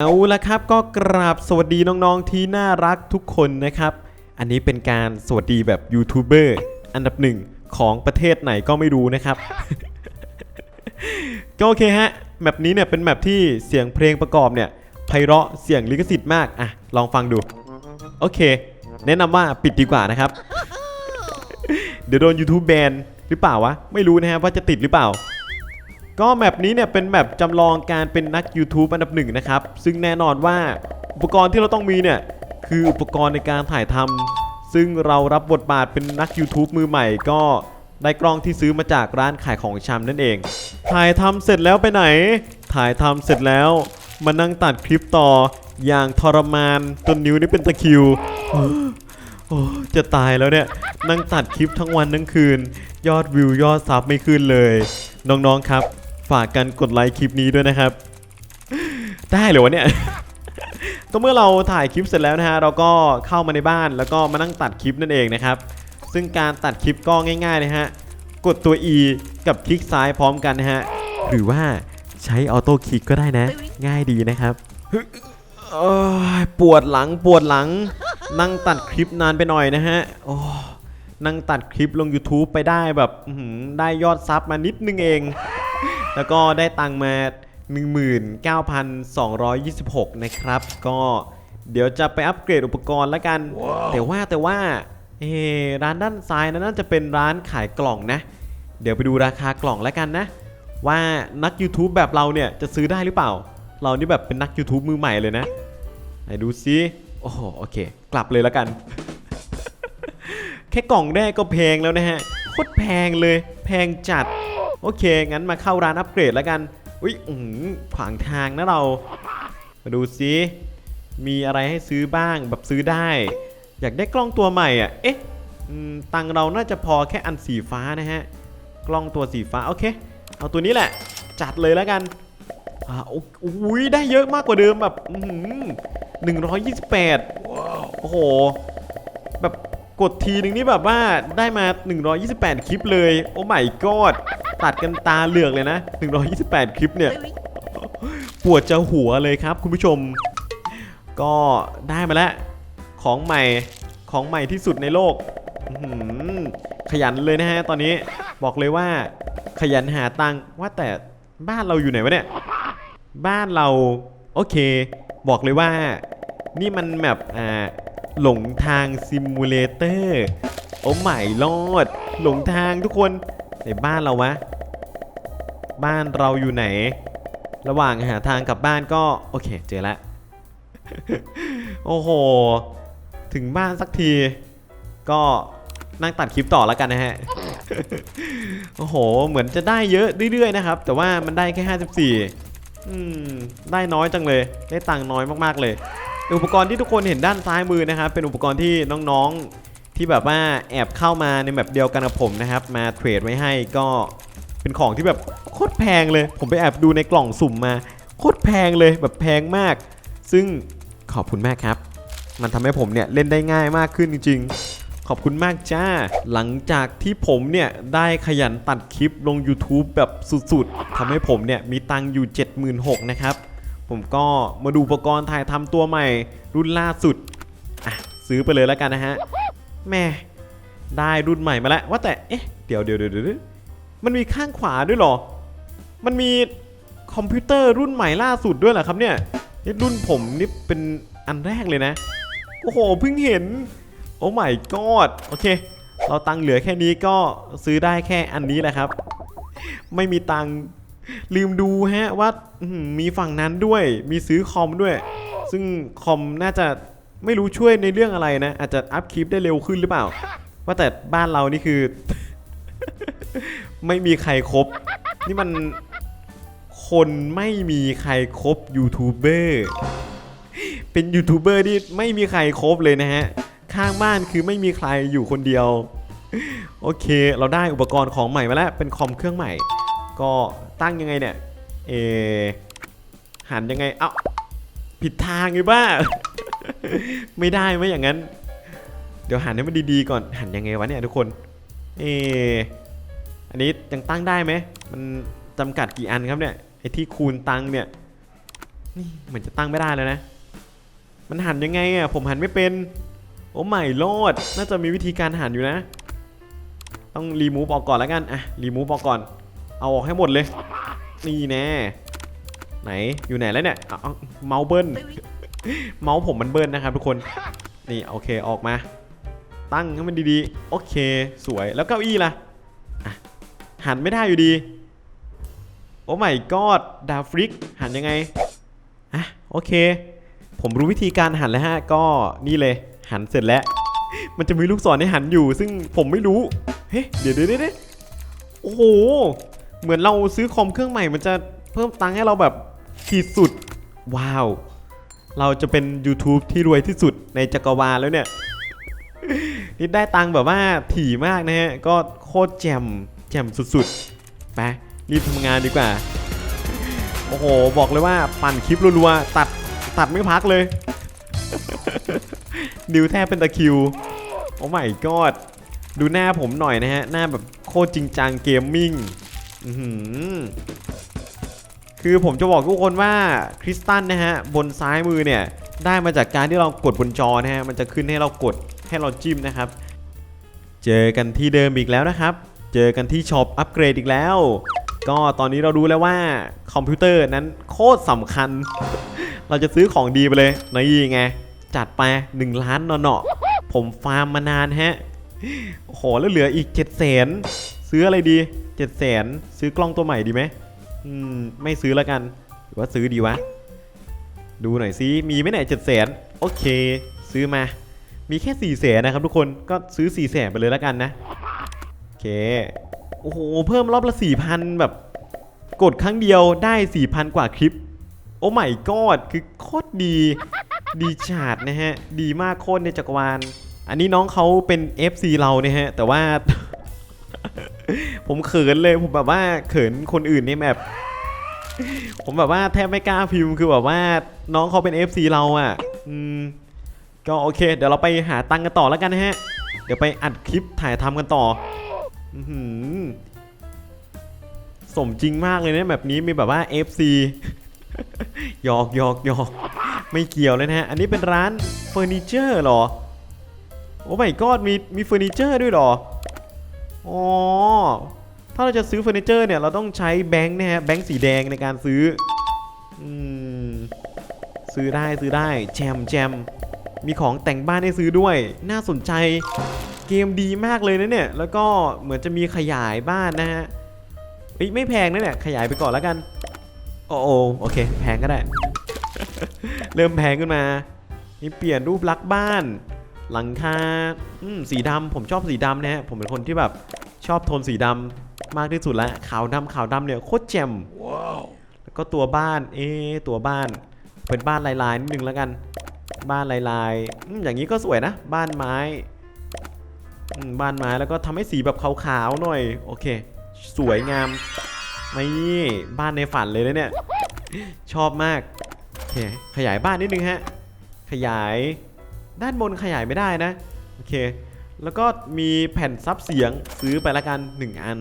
เอาละครับก็กราบสวัสดีน้องๆที่น่ารักทุกคนนะครับ อันนี้เป็นการสวัสดีแบบยูทูบเบอร์อันดับหนึ่งของประเทศไหนก็ไม่รู้นะครับ ก็โอเคฮะแมปนี้เนี่ยเป็นแมปที่เสียงเพลงประกอบเนี่ยไพเราะเสียงลิขสิทธิ์มากอะลองฟังดู โอเค แนะนำว่าปิดดีกว่านะครับ เดี๋ยวโดน YouTube แบนหรือเปล่าวะ ไม่รู้นะฮะว่าจะติดหรือเปล่า ก็แมปนี้เนี่ยเป็นแมปจำลองการเป็นนัก YouTube อันดับหนึ่งนะครับ ซึ่งแน่นอนว่าอุปกรณ์ที่เราต้องมีเนี่ย คืออุปกรณ์ในการถ่ายทำซึ่งเรารับบทบาทเป็นนัก YouTube มือใหม่ก็ได้กล้องที่ซื้อมาจากร้านขายของชำนั่นเอง ถ่ายทำเสร็จแล้วไปไหน ถ่ายทำเสร็จแล้วมานั่งตัดคลิปต่ออย่างทรมานจนนิ้วนี่เป็นตะคิวโอ้จะตายแล้วเนี่ย นั่งตัดคลิปทั้งวันทั้งคืน ยอดวิวยอดซับไม่ขึ้นเลย น้องๆครับ ฝากกันกดไลค์คลิปนี้ด้วยนะครับ ได้เหรอวะเนี่ยก็เมื่อเราถ่ายคลิปเสร็จแล้วนะฮะเราก็เข้ามาในบ้านแล้วก็มานั่งตัดคลิปนั่นเองนะครับ ซึ่งการตัดคลิปก็ง่ายๆนะฮะกดตัว E กับคลิกซ้ายพร้อมกันนะฮะหรือว่าใช้ออโต้คลิกก็ได้นะ ง่ายดีนะครับปวดหลังปวดหลัง นั่งตัดคลิปนานไปหน่อยนะฮะโอ้นั่งตัดคลิปลง YouTube ไปได้แบบได้ยอดซับมานิดนึงเอง แล้วก็ได้ตังค์มา 19,226 นะครับ ก็เดี๋ยวจะไปอัปเกรดอุปกรณ์แล้วกันแต่ว่าแต่ว่าเออร้านด้านซ้ายนั้นน่าจะเป็นร้านขายกล่องนะ เดี๋ยวไปดูราคากล่องแล้วกันนะ ว่านัก YouTube แบบเราเนี่ยจะซื้อได้หรือเปล่า เรานี่แบบเป็นนัก YouTube มือใหม่เลยนะไหนดูซิโอ้โหโอเค กลับเลยแล้วกัน แค่กล่องแรกก็แพงแล้วนะฮะโคตรแพงเลย แพงจัด โอเค งั้นมาเข้าร้านอัปเกรดแล้วกัน อุ้ยอืขวางทางนะเรา มาดูซิ มีอะไรให้ซื้อบ้างแบบซื้อได้ อยากได้กล้องตัวใหม่อะ เอ๊ะตังเราน่าจะพอแค่อันสีฟ้านะฮะ กล้องตัวสีฟ้า โอเค เอาตัวนี้แหละ จัดเลยแล้วกันอ่าอ้โอ้ยได้เยอะมากกว่าเดิมแบบหนึ่งร้อยยี่สิบแปดโอ้โห แบบ กดทีนึงนี่แบบว่าได้มา 128 คลิปเลย โอ้ไม่กอดตัดกันตาเหลือกเลยนะ 128 คลิปเนี่ย ปวดจะหัวเลยครับคุณผู้ชม ก็ได้มาแล้ว ของใหม่ของใหม่ที่สุดในโลก ขยันเลยนะฮะตอนนี้บอกเลยว่า ขยันหาตังค์ว่าแต่บ้านเราอยู่ไหนวะเนี่ย บ้านเรา โอเค บอกเลยว่า นี่มันแบบอ่า หลงทางซิมูเลเตอร์โอ้ไม่รอด หลงทางทุกคนในบ้านเราวะ บ้านเราอยู่ไหน ระหว่างหาทางกลับบ้านก็ โอเค เจอแล้วโอ้โห ถึงบ้านสักที ก็นั่งตัดคลิปต่อแล้วกันนะฮะ โอ้โห เหมือนจะได้เยอะเรื่อยๆนะครับ แต่ว่ามันได้แค่ 54อืม ได้น้อยจังเลย ได้ตังค์น้อยมากๆเลย อุปกรณ์ที่ทุกคนเห็นด้านซ้ายมือนะครับเป็นอุปกรณ์ที่น้องๆที่แบบว่าแอบเข้ามาในแบบเดียวกันกับผมนะครับ มาเทรดไว้ให้ก็เป็นของที่แบบโคตรแพงเลย ผมไปแอบดูในกล่องสุ่มมาโคตรแพงเลยแบบแพงมาก ซึ่งขอบคุณมากครับ มันทำให้ผมเนี่ยเล่นได้ง่ายมากขึ้นจริง ๆ ขอบคุณมากจ้า หลังจากที่ผมเนี่ยได้ขยันตัดคลิปลง YouTube แบบสุดๆทำให้ผมเนี่ยมีตังค์อยู่ 76,000นะครับ ผมก็มาดูอุปกรณ์ถ่ายทำตัวใหม่ รุ่นล่าสุดอะซื้อไปเลยแล้วกันนะฮะแม่ได้รุ่นใหม่มาแล้วว่าแต่เอ๊ะเดี๋ยวเดี๋ยวเดี๋ยวมันมีข้างขวาด้วยหรอ มันมีคอมพิวเตอร์รุ่นใหม่ล่าสุดด้วยเหรอครับเนี่ยนี่รุ่นผมนี่เป็นอันแรกเลยนะ โอ้โหเพิ่งเห็น โอ้ my god โอเค เราตังค์เหลือแค่นี้ก็ซื้อได้แค่อันนี้แหละครับ ไม่มีตัง ลืมดูฮะว่ามีฝั่งนั้นด้วย มีซื้อคอมด้วย ซึ่งคอมน่าจะไม่รู้ช่วยในเรื่องอะไรนะ อาจจะอัพคลิปได้เร็วขึ้นหรือเปล่า ว่าแต่บ้านเรานี่คือ ไม่มีใครครบ นี่มันคนไม่มีใครครบยูทูบเบอร์เป็นยูทูบเบอร์ที่ไม่มีใครครบเลยนะฮะ ข้างบ้านคือไม่มีใครอยู่คนเดียว โอเค เราได้อุปกรณ์ของใหม่มาแล้ว เป็นคอมเครื่องใหม่ ก็ ตั้งยังไงเนี่ยเออหันยังไง เอ้า ผิดทางไงบ้า ไม่ได้ไหมอย่างนั้น เดี๋ยวหันให้มันดีๆก่อน หันยังไงวะเนี่ยทุกคน เอออันนี้ยังตั้งได้ไหม มันจำกัดกี่อันครับเนี่ย ไอที่คูณตังค์เนี่ย นี่เหมือนจะตั้งไม่ได้เลยนะ มันหันยังไงอะ ผมหันไม่เป็น โอ้ไม่รอดน่าจะมีวิธีการหันอยู่นะ ต้องรีมูฟออกก่อนแล้วกัน อะ รีมูฟออกก่อน เอาออกให้หมดเลย นี่แน่ ไหนอยู่ไหนแล้วเนี่ยเอาเมาส์เบิ้ลเมาส์ผมมันเบิ้ลนะครับทุกคน นี่โอเคออกมา ตั้งให้มันดีๆ โอเค สวยแล้วเก้าอี้ล่ะหันไม่ได้อยู่ดี โอ้ไม่กอดดาฟริกหันยังไงอะโอเค ผมรู้วิธีการหันแล้วฮะ ก็นี่เลย หันเสร็จแล้ว มันจะมีลูกศรให้หันอยู่ ซึ่งผมไม่รู้ เฮ้เดี๋ยวเดี๋ยวเดี๋ยวโอ้โห เหมือนเราซื้อคอมเครื่องใหม่มันจะเพิ่มตังค์ให้เราแบบขีดสุด ว้าว เราจะเป็น YouTube ที่รวยที่สุดในจักรวาลแล้วเนี่ย นี่ได้ตังค์แบบว่าถี่มากนะฮะ ก็โคตรแจ่มแจ่มสุดๆ ไป รีบทำงานดีกว่า โอ้โห บอกเลยว่าปั่นคลิปรัวๆ ตัดตัดไม่พักเลย ดิวแทบเป็นตะคิว โอ้ไม่กอดดูหน้าผมหน่อยนะฮะ หน้าแบบโคตรจริงจังเกมมิ่ง คือผมจะบอกทุกคนว่าคริสตันนะฮะ บนซ้ายมือเนี่ย ได้มาจากการที่เรากดบนจอนะฮะ มันจะขึ้นให้เรากดให้เราจิ้มนะครับ เจอกันที่เดิมอีกแล้วนะครับ เจอกันที่ช็อปอัปเกรดอีกแล้ว ก็ตอนนี้เรารู้แล้วว่าคอมพิวเตอร์นั้นโคตรสำคัญ เราจะซื้อของดีไปเลยนี่ไง จัดไป 1 ล้านเนาะผมฟาร์มมานานฮะโอ้โหแล้วเหลืออีก7 0 0 0 0น ซื้ออะไรดี7 0 0 0 0ซื้อกล้องตัวใหม่ดีไหมอืมไม่ซื้อแล้วกัน หรือว่าซื้อดีวะ ดูหน่อยซิมีไหมเนี่ยเจ็ดแสนโอเค ซื้อมา มีแค่4ี่แสนนะครับทุกคนก็ซื้อ4ี่แสนไปเลยแล้วกันนะโอเคโอ้โหเพิ่มรอบละ4 0 0 0แบบ กดครั้งเดียวได้4,000กว่าคลิป โอ้ไม่กอดคือโคตรดีดีชาดนะฮะ ดีมากโคตรในจักรวาล อันนี้น้องเขาเป็น FC เราเนี่ยฮะ แต่ว่า ผมเขินเลยผมแบบว่าเขินคนอื่นในแมปผมแบบว่าแทบไม่กล้าพิมพ์คือแบบว่าน้องเขาเป็น FC เราอะ อืม ก็โอเค เดี๋ยวเราไปหาตังค์กันต่อแล้วกันนะฮะ เดี๋ยวไปอัดคลิปถ่ายทำกันต่ออือหือสมจริงมากเลยนะแบบนี้มีแบบว่า FC หยอกหยอกหยอกไม่เกี่ยวเลยนะฮะ อันนี้เป็นร้านเฟอร์นิเจอร์หรอ โอ้ไม่กอดมีมีเฟอร์นิเจอร์ด้วยหรอ อ๋อ ถ้าเราจะซื้อเฟอร์นิเจอร์เนี่ยเราต้องใช้แบงค์นะฮะแบงค์สีแดงในการซื้ออืมซื้อได้ซื้อได้แจมแจมมีของแต่งบ้านให้ซื้อด้วย น่าสนใจเกมดีมากเลยนะเนี่ย แล้วก็เหมือนจะมีขยายบ้านนะฮะเอ้ยไม่แพงนะเนี่ยขยายไปก่อนแล้วกัน โอ้โอโอเค แพงก็ได้ เริ่มแพงขึ้นมานี่เปลี่ยนรูปลักษณ์บ้าน หลังคาอืมสีดำผมชอบสีดำนะฮะผมเป็นคนที่แบบชอบโทนสีดำ มากที่สุดแล้วขาวดำขาวดำเนี่ยโคตรแจ่มแล้วก็ตัวบ้านเอ๊ะตัวบ้านเป็นบ้านลายๆนิดนึงแล้วกัน บ้านลายๆอืมอย่างนี้ก็สวยนะ บ้านไม้อืมบ้านไม้แล้วก็ทำให้สีแบบขาวๆหน่อย โอเค สวยงามนี่บ้านในฝันเลยนะเนี่ย ชอบมากโอเคขยายบ้านนิดนึงฮะขยายด้านบนขยายไม่ได้นะ โอเค แล้วก็มีแผ่นซับเสียงซื้อไปละกัน 1 อัน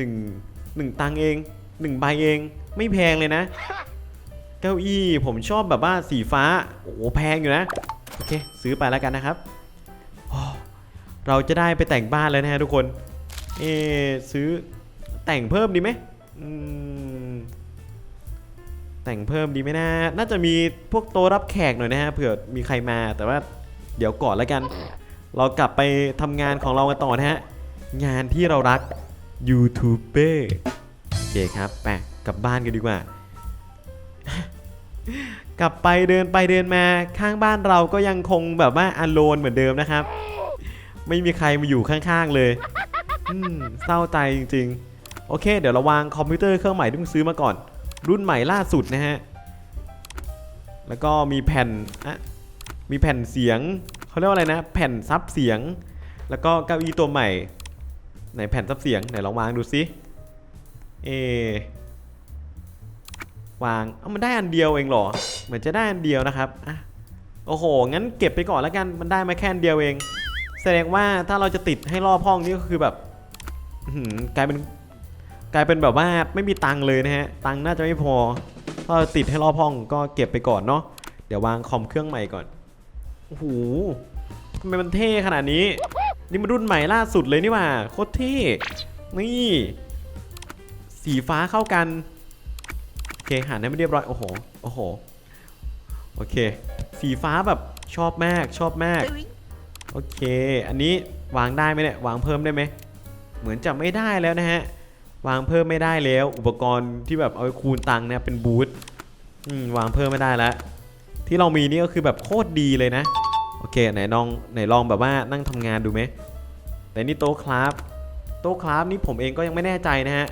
1 1ตังเอง 1 ใบเอง ไม่แพงเลยนะ เก้าอี้ผมชอบแบบว่าสีฟ้า โอ้โหแพงอยู่นะ โอเค ซื้อไปแล้วกันนะครับ เราจะได้ไปแต่งบ้านแล้วนะฮะทุกคน เอซื้อแต่งเพิ่มดีไหมอืมแต่งเพิ่มดีไหมนะ น่าจะมีพวกโต๊ะรับแขกหน่อยนะฮะเผื่อมีใครมาแต่ว่าเดี๋ยวก่อนแล้วกัน เรากลับไปทำงานของเรากันต่อนะฮะ งานที่เรารักยูทูบเบอร์โอเคครับไปกลับบ้านกันดีกว่า กลับไปเดินไปเดินมาข้างบ้านเราก็ยังคงแบบว่าอโลนเหมือนเดิมนะครับ ไม่มีใครมาอยู่ข้างๆเลยอืมเศร้าใจจริง ๆ โอเค เดี๋ยวเราวางคอมพิวเตอร์เครื่องใหม่ที่เพิ่งซื้อมาก่อน รุ่นใหม่ล่าสุดนะฮะ แล้วก็มีแผ่นอะมีแผ่นเสียง เขาเรียกว่าอะไรนะ แผ่นซับเสียง แล้วก็เก้าอี้ตัวใหม่ไหนแผ่นซับเสียงไหนลองวางดูซิเอวางเอามันได้อันเดียวเองเหรอ เหมือนจะได้อันเดียวนะครับอะโอ้โห งั้นเก็บไปก่อนแล้วกัน มันได้มาแค่อันเดียวเอง แสดงว่าถ้าเราจะติดให้รอบห้องนี่ก็คือแบบกลายเป็นกลายเป็นแบบว่าไม่มีตังเลยนะฮะ ตังน่าจะไม่พอ ถ้าเราติดให้รอบห้องก็เก็บไปก่อนเนาะ เดี๋ยววางคอมเครื่องใหม่ก่อน โอ้โหทำไมมันเท่ขนาดนี้ นี่มันรุ่นใหม่ล่าสุดเลยนี่หว่าโคตรเท่ นี่ สีฟ้าเข้ากัน โอเคหันให้ไม่เรียบร้อย โอ้โห โอ้โห โอเค สีฟ้าแบบชอบมากชอบมาก โอเค อันนี้วางได้ไหมเนี่ย วางเพิ่มได้ไหม เหมือนจะไม่ได้แล้วนะฮะ วางเพิ่มไม่ได้แล้ว อุปกรณ์ที่แบบเอาไปคูณตังค์เนี่ยเป็นบูธอืมวางเพิ่มไม่ได้แล้ว ที่เรามีนี่ก็คือแบบโคตรดีเลยนะ โอเคไหนลองไหนลองแบบว่านั่งทำงานดูไหมแต่นี่โต๊ะคราฟโต๊ะคราฟนี่ผมเองก็ยังไม่แน่ใจนะฮะ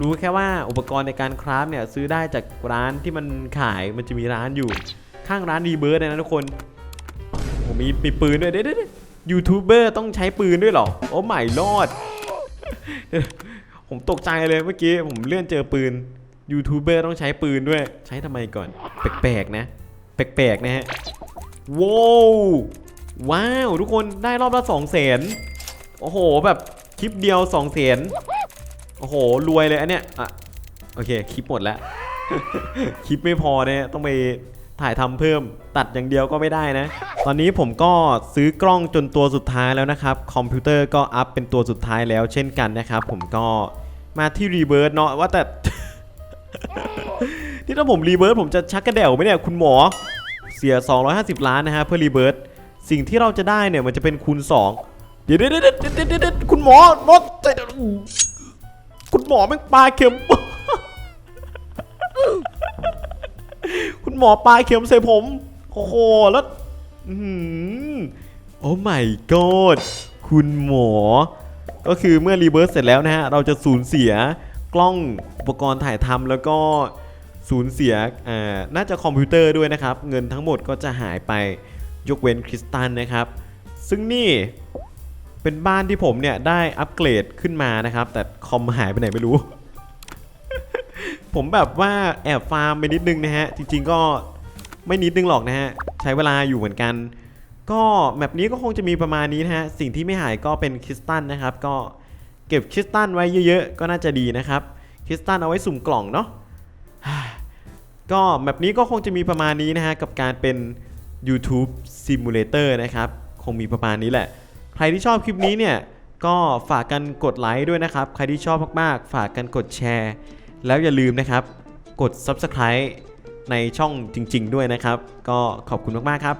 รู้แค่ว่าอุปกรณ์ในการคราฟเนี่ยซื้อได้จากร้านที่มันขายมันจะมีร้านอยู่ข้างร้านรีเบิร์ดนะทุกคนผมมีมีปืนด้วยเด้เด้ยูทูบเบอร์ต้องใช้ปืนด้วยหรอ โอ้ไม่รอด ผมตกใจเลยเมื่อกี้ ผมเลื่อนเจอปืนยูทูบเบอร์ต้องใช้ปืนด้วย ใช้ทำไมก่อน แปลกๆนะ แปลกๆนะฮะว้าวว้าว ทุกคนได้รอบละสองแสนโอ้โห แบบคลิปเดียวสองแสนโอ้โห รวยเลยอันเนี้ยอะโอเค คลิปหมดแล้ว คลิปไม่พอเนี่ยต้องไปถ่ายทำเพิ่มตัดอย่างเดียวก็ไม่ได้นะ ตอนนี้ผมก็ซื้อกล้องจนตัวสุดท้ายแล้วนะครับ คอมพิวเตอร์ก็อัพเป็นตัวสุดท้ายแล้วเช่นกันนะครับ ผมก็มาที่รีเบิร์เนาะว่าแต่ ที่ถ้าผมรีเบิร์ผมจะชักกระเดี่ยวไหมเนี่ยคุณหมอ เสีย 250 ล้านนะฮะเพื่อรีเบิร์สิ่งที่เราจะได้เนี่ยมันจะเป็นคูณ 2 เดี๋ยวเดี๋ยวเดี๋ยวเดี๋ยวเดี๋ยวเดี๋ยวคุณหมอรถใจคุณหมอแม่งปลาเข็ม คุณหมอปลาเข็มใส่ผม โอ้โหแล้วโอ้ my god คุณหมอ ก็คือเมื่อรีเบิร์สเสร็จแล้วนะฮะ เราจะสูญเสียกล้องอุปกรณ์ถ่ายทำแล้วก็ สูญเสียน่าจะคอมพิวเตอร์ด้วยนะครับ เงินทั้งหมดก็จะหายไปยกเว้นคริสตัลนะครับ ซึ่งนี่เป็นบ้านที่ผมเนี่ยได้อัปเกรดขึ้นมานะครับ แต่คอมหายไปไหนไม่รู้ ผมแบบว่าแอบฟาร์มไปนิดนึงนะฮะ จริง ๆ ก็ไม่นิดนึงหรอกนะฮะ ใช้เวลาอยู่เหมือนกัน ก็แมปนี้ก็คงจะมีประมาณนี้นะฮะ สิ่งที่ไม่หายก็เป็นคริสตัลนะครับ ก็เก็บคริสตัลไว้เยอะ ๆ ก็น่าจะดีนะครับ คริสตัลเอาไว้สุ่มกล่องเนาะ ก็แมปนี้ก็คงจะมีประมาณนี้นะฮะ กับการเป็น YouTube Simulator นะครับ คงมีประมาณนี้แหละ ใครที่ชอบคลิปนี้เนี่ย ก็ฝากกันกดไลค์ด้วยนะครับ ใครที่ชอบมากๆ ฝากกันกดแชร์ แล้วอย่าลืมนะครับ กด Subscribe ในช่องจริง ๆ ด้วยนะครับ ก็ขอบคุณมากๆครับ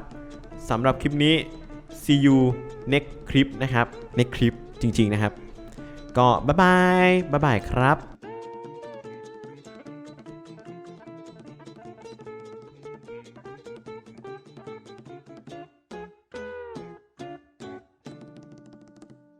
สำหรับคลิปนี้ see you next clip นะครับ next clip จริง ๆ นะครับ ก็บ๊ายบายบ๊ายบายครับ